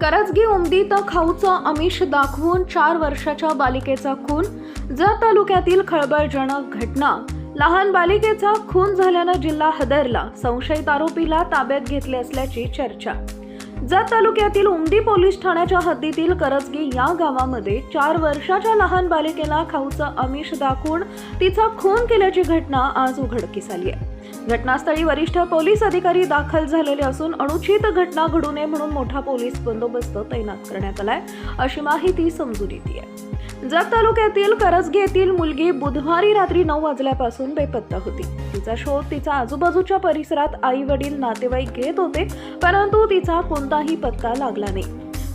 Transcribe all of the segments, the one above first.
करजगी उमदीत खाऊचं आमिष दाखवून चार वर्षाच्या बालिकेचा खून जत तालुक्यातील खळबळजनक घटना. लहान बालिकेचा खून झाल्यानं जिल्हा हदरला. संशयित आरोपीला ताब्यात घेतले असल्याची चर्चा. जत तालुक्यातील उमदी पोलीस ठाण्याच्या हद्दीतील करजगी या गावामध्ये चार वर्षाच्या लहान बालिकेला खाऊचं आमिष दाखवून तिचा खून केल्याची घटना आज उघडकीस आली आहे. घटनास्थळी वरिष्ठ पोलीस अधिकारी दाखल झालेले असून अनुचित घटना घडू नये म्हणून मोठा पोलीस बंदोबस्त तैनात करण्यात आलाय अशी माहिती समजून येते जत तालुक्यातील करजगे येथील मुलगी बुधवारी रात्री नऊ वाजल्यापासून बेपत्ता होती. तिचा शोध तिचा आजूबाजूच्या परिसरात आई वडील नातेवाईक घेत होते परंतु तिचा कोणताही पत्ता लागला नाही.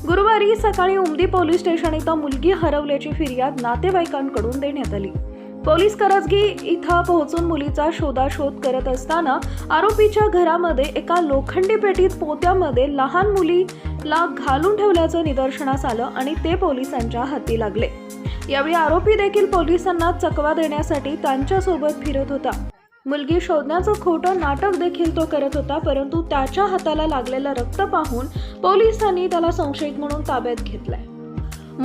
गुरुवारी सकाळी उमदी पोलीस स्टेशन इथं मुलगी हरवल्याची फिर्याद नातेवाईकांकडून देण्यात आली. पोलीस करजगी इथं पोहोचून मुलीचा शोधाशोध करत असताना आरोपीच्या घरामध्ये एका लोखंडी पेटीत पोत्यामध्ये लहान मुलीला घालून ठेवल्याचं निदर्शनास आलं आणि ते पोलिसांच्या हाती लागले. यावेळी आरोपी देखील पोलिसांना चकवा देण्यासाठी त्यांच्यासोबत फिरत होता. मुलगी शोधण्याचं खोटं नाटक देखील तो करत होता परंतु त्याच्या हाताला लागलेलं रक्त पाहून पोलिसांनी त्याला संशयित म्हणून ताब्यात घेतलाय.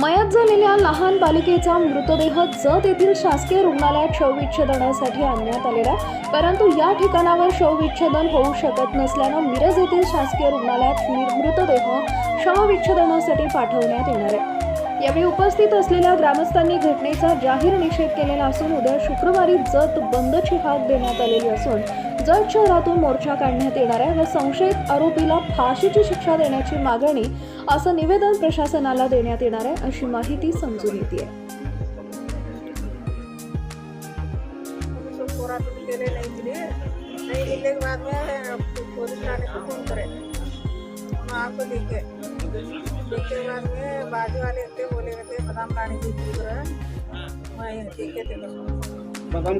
मयत झालेल्या लहान बालिकेचा मृतदेह जत येथील शासकीय रुग्णालयात शवविच्छेदनासाठी आणण्यात आलेला आहे. परंतु या ठिकाणावर शवविच्छेदन होऊ शकत नसल्यानं मिरज येथील शासकीय रुग्णालयात मृतदेह शवविच्छेदनासाठी पाठवण्यात येणार आहे यावेळी उपस्थित असलेल्या ग्रामस्थांनी घटनेचा जाहीर निषेध केलेला असून उद्या शुक्रवारी जत बंदची हाक देण्यात आलेली असून जत शहरातून मोर्चा काढण्यात येणाऱ्या व संशयित आरोपीला फाशीची शिक्षा देण्याची मागणी असं निवेदन प्रशासनाला देण्यात येणार आहे अशी माहिती समजून येते. बाजू वाले बोले थे बादाम की देखे थे बस। बदाम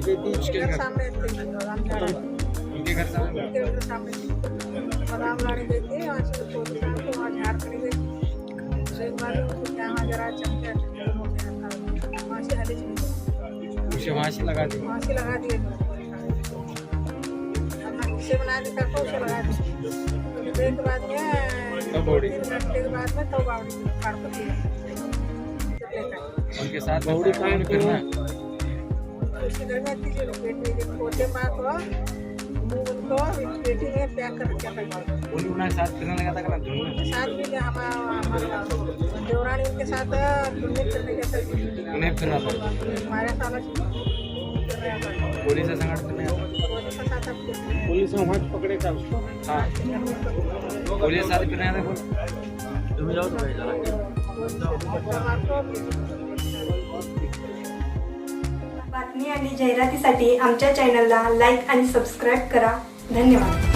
थी उनके घर सामने थे बादाम थे। उनके घर सामने उनके घर थे बादाम से थाने को वहाँ झाड़ कर गई उसके बाद उसको यहाँ जरा चमके हो गया था वहाँ से हले चली से लगा दी फांसी लगा दिए अपना किसे बना दी करको उसे लगा दी फिर के बाद में के को लेकर उनके साथ बावड़ी कहाँ करना उसी घर में थी जो बेटी के पोते माँ को मुंह उनको बेटी में पैक कर रखा था उन लोगों के साथ ढूंढने साथ भी हमारा हमारा देवरानी उनके साथ फिरने गए थे उन्हें फिरना हमारे सामने फिर रहे थे। पुलिस से संगठ फिरने गया पुलिस हैं। पकड़े हाँ. पुलिस साथ गया था तुम्हें जाओ बातमी आणि जाहिरातीसाठी आमच्या चॅनलला लाईक आणि सबस्क्राईब करा. धन्यवाद.